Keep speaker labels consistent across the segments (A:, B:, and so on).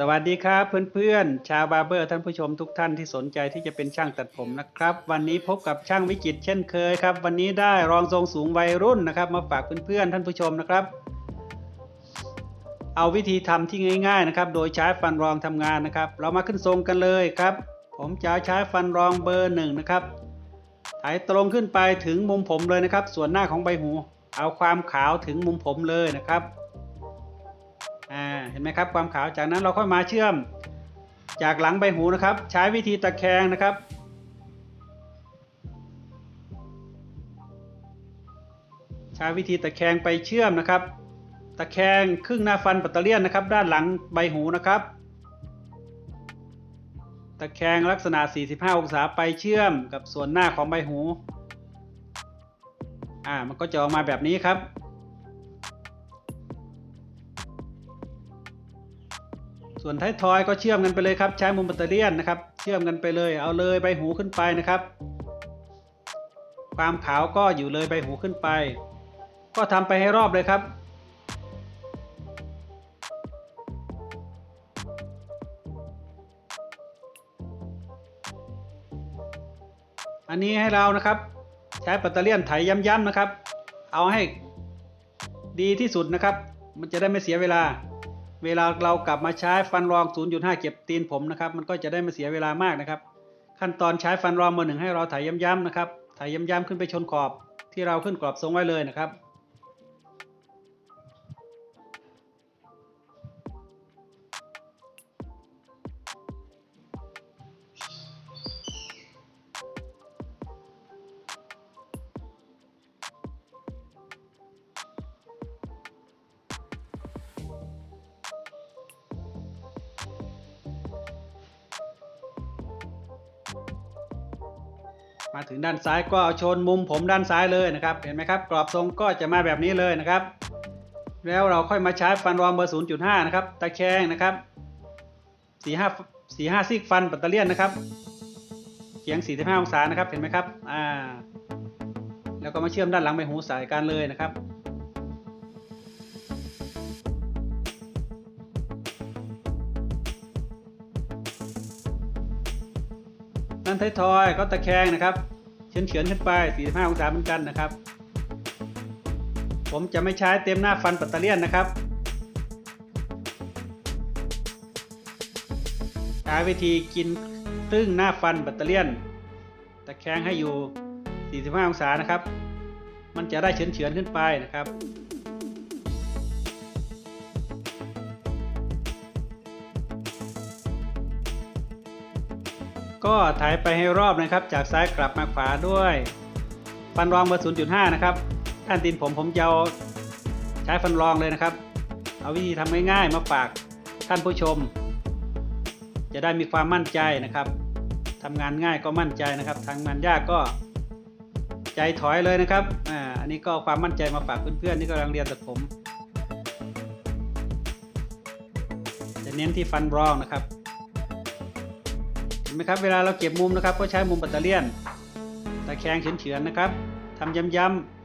A: สวัสดีครับเพื่อนๆ ชาวบาร์เบอร์ท่านผู้ชมทุกท่านที่สนใจที่จะเป็นช่างตัดผมนะครับ วันนี้พบกับช่างวิจิตเช่นเคยครับ วันนี้ได้รองทรงสูงวัยรุ่นนะครับ มาฝากเพื่อนๆท่านผู้ชมนะครับ เอาวิธีทำที่ง่าย ๆนะครับ โดยใช้ฟันรองทำงานนะครับ เรามาขึ้นทรงกันเลยครับ ผมจะใช้ฟันรองเบอร์หนึ่งนะครับถ่ายตรงขึ้นไปถึงมุมผมเลยนะครับ ส่วนหน้าของใบหู เอาความขาวถึงมุมผมเลยนะครับ อ่าเห็นไหมครับความขาวจากนั้นเราค่อยมาเชื่อมจากหลังใบหูนะครับ ใช้วิธีตะแคงนะครับ ใช้วิธีตะแคงไปเชื่อมนะครับ ตะแคงครึ่งหน้าฟันปัตเตอร์เลียนนะครับ ด้านหลังใบหูนะครับ ตะแคงลักษณะ 45 องศาไปเชื่อมกับส่วนหน้าของใบหูอ่ามันก็จะออกมาแบบนี้ครับ ส่วนท้ายทอยก็เชื่อมกันไปเลยครับ ใช้มุมแบตเตอรี่ยนนะครับ เชื่อมกันไปเลยเอาเลยใบหูขึ้นไปนะครับ ความขาวก็อยู่เลยใบหูขึ้นไป ก็ทำไปให้รอบเลยครับอันนี้ให้เรานะครับ ใช้แบตเตอรี่ยนไถย้ำๆนะครับ เอาให้ดีที่สุดนะครับ มันจะได้ไม่เสียเวลา เวลาเรากลับมาใช้ฟันรอง 0.5 เก็บตีนผมนะครับ มันก็จะได้ไม่เสียเวลามากนะครับ ขั้นตอนใช้ฟันรองเบอร์หนึ่งให้เราถ่ายย้ำๆนะครับ ถ่ายย้ำๆขึ้นไปชนขอบที่เราขึ้นกรอบทรงไว้เลยนะครับ มาถึงด้านซ้ายก็เอาชนมุมผมด้านซ้ายเลยนะครับ เห็นไหมครับ กรอบทรงก็จะมาแบบนี้เลยนะครับ แล้วเราค่อยมาใช้ฟันรอมเบอร์ 0.5 นะครับ ตะแคงนะครับ 45 45ซิกฟันปัตเตอร์เลียนนะครับเฉียง 45 องศานะครับ เห็นไหมครับ อ่า แล้วก็มาเชื่อมด้านหลังใบหูสายกันเลยนะครับ นั่นท้ายทอยก็ตะแคงนะครับเฉือนเฉือนๆขึ้นไป 45 องศาเหมือนกันนะครับ ผมจะไม่ใช้เต็มหน้าฟันปัตเตอร์เลียนนะครับ ใช้วิธีกินครึ่งหน้าฟันปัตเตอร์เลียน ตะแคงให้อยู่ 45 องศานะครับ มันจะได้เฉือนเฉือนๆขึ้นไปนะครับ ก็ถ่ายไปให้รอบนะครับ จากซ้ายกลับมาขวาด้วยฟันรองเบอร์0.5 นะครับท่านตีนผมผมจะใช้ฟันรองเลยนะครับ เอาวิธีทำง่ายๆมาฝากท่านผู้ชม จะได้มีความมั่นใจนะครับทำงานง่ายก็มั่นใจนะครับทำงานยากก็ใจถอยเลยนะครับอ่าอันนี้ก็ความมั่นใจมาฝากเพื่อนๆที่กำลังเรียนตัดผม จะเน้นที่ฟันรองนะครับ ไหมครับ เวลาเราเก็บมุมนะครับ ก็ใช้มุมปัตเตอรี่ยน ตะแคงเฉือนๆนะครับทำย้ำ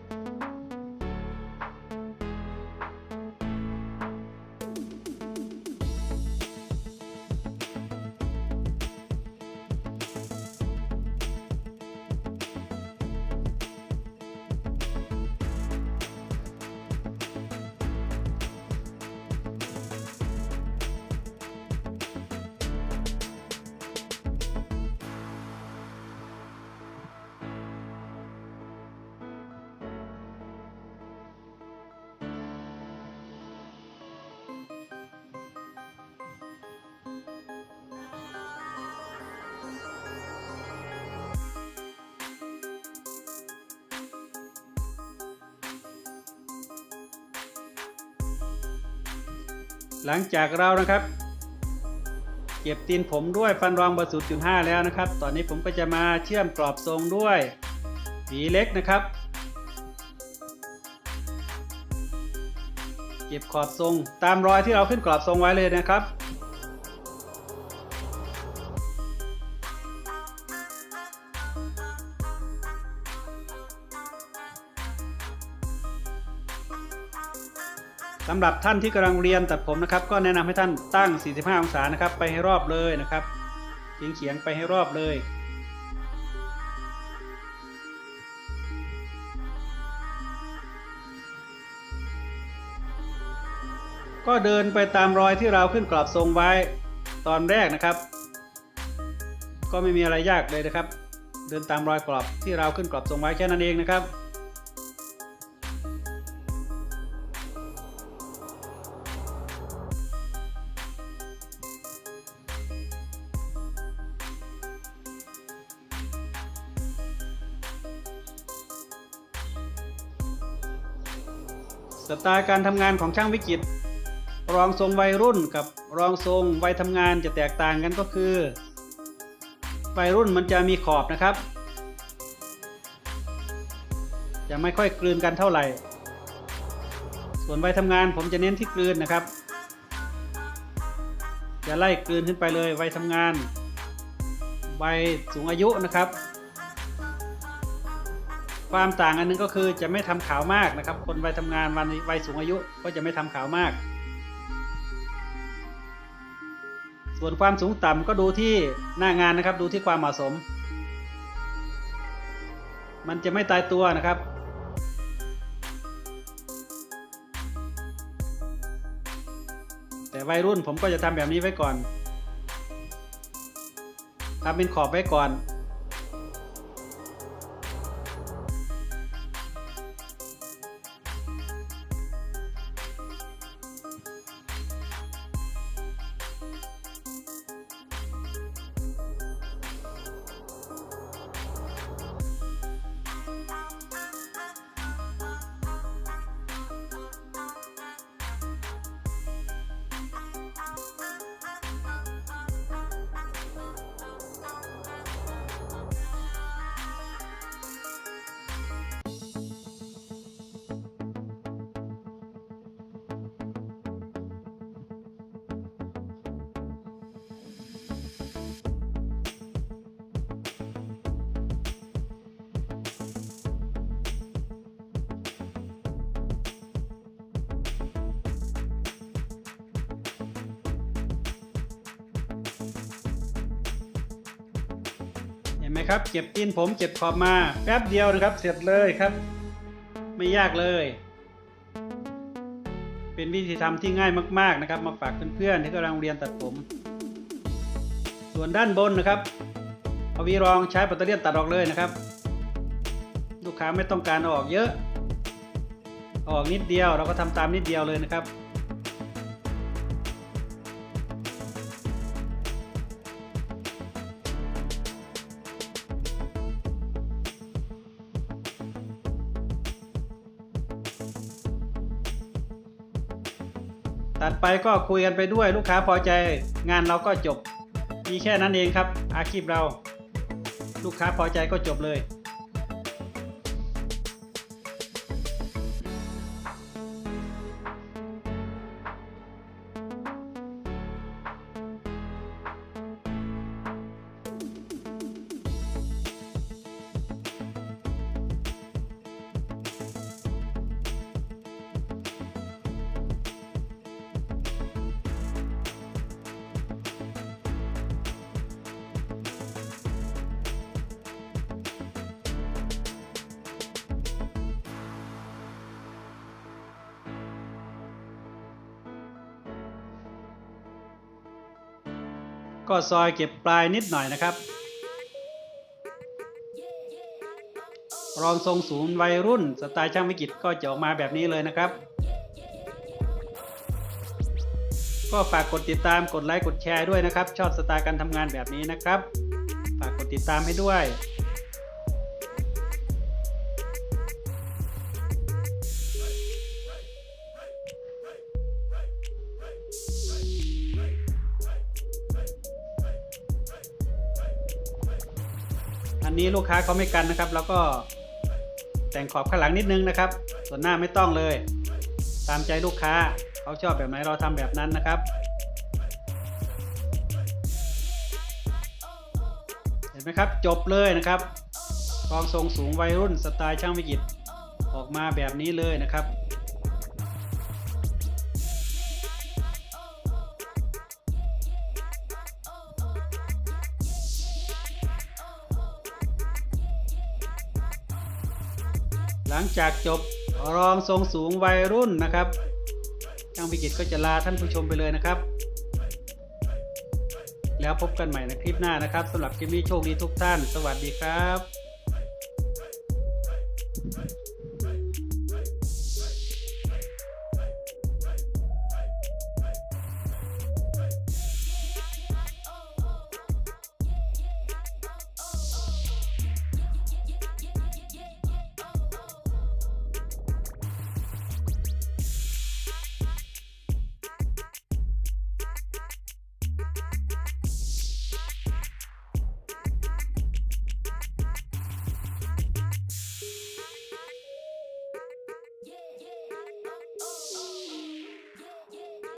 A: หลังจากเรานะครับ เก็บตีนผมด้วยฟันรองเบอร์0.5 แล้วนะครับ ตอนนี้ผมก็จะมาเชื่อมกรอบทรงด้วยหวีเล็กนะครับ เก็บขอบทรงตามรอยที่เราขึ้นกรอบทรงไว้เลยนะครับ สำหรับท่านที่กำลังเรียนตัดผมนะครับ ก็แนะนำให้ท่านตั้ง 45 องศานะครับ ไปให้รอบเลยนะครับเฉียงเฉียงๆไปให้รอบเลย ก็เดินไปตามรอยที่เราขึ้นกรอบทรงไว้ตอนแรกนะครับ ก็ไม่มีอะไรยากเลยนะครับ เดินตามรอยกรอบที่เราขึ้นกรอบทรงไว้แค่นั้นเองนะครับ สไตล์การทำงานของช่างวิจิตรรองทรงวัยรุ่นกับรองทรงวัยทำงานจะแตกต่างกันก็คือ วัยรุ่นมันจะมีขอบนะครับ จะไม่ค่อยกลืนกันเท่าไหร่ ส่วนวัยทำงานผมจะเน้นที่กลืนนะครับ จะไล่กลืนขึ้นไปเลยวัยทำงานวัยสูงอายุนะครับ ความต่างอันหนึงก็คือจะไม่ทำขาวมากนะครับ คนวัยทำงานวันวัยสูงอายุก็จะไม่ทำขาวมาก ส่วนความสูงต่ำก็ดูที่หน้างานนะครับ ดูที่ความเหมาะสม มันจะไม่ตายตัวนะครับแต่วัยรุ่นผมก็จะทำแบบนี้ไว้ก่อนทำเป็นขอบไว้ก่อน นไหมครับ เก็บตีนผมเก็บขอบมาแป๊บเดียวนะครับ เสร็จเลยครับ ไม่ยากเลย เป็นวิธีทำที่ง่ายมากๆนะครับ มาฝากเพื่อนๆที่กำลังเรียนตัดผม ส่วนด้านบนนะครับเอาวีรองใช้ปัตเตอร์เลียนตัดออกเลยนะครับ ลูกค้าไม่ต้องการออกเยอะ อออกนิดเดียวเราก็ทำตามนิดเดียวเลยนะครับ ไปก็คุยกันไปด้วยลูกค้าพอใจ งานเราก็จบ มีแค่นั้นเองครับ อาชีพเรา ลูกค้าพอใจก็จบเลย ก็ซอยเก็บปลายนิดหน่อยนะครับ รองทรงศูนย์วัยรุ่นสไตล์ช่างวิกิตก็จะออกมาแบบนี้เลยนะครับ ก็ฝากกดติดตามกดไลค์กดแชร์ด้วยนะครับ ชอบสไตล์การทำงานแบบนี้นะครับ ฝากกดติดตามให้ด้วย นนี้ลูกค้าเขาไม่กันนะครับ แล้วก็แต่งขอบข้างหลังนิดนึงนะครับ ส่วนหน้าไม่ต้องเลย ตามใจลูกค้าเขาชอบแบบไหนเราทำแบบนั้นนะครับเห็นไหมครับจบเลยนะครับกองทรงสูงวัยรุ่นสไตล์ช่างวิจิตออกมาแบบนี้เลยนะครับ หลังจากจบรองทรงสูงวัยรุ่นนะครับช่างพิกิตก็จะลาท่านผู้ชมไปเลยนะครับ แล้วพบกันใหม่ในคลิปหน้านะครับสำหรับคลิปนี้โชคดีทุกท่าน สวัสดีครับ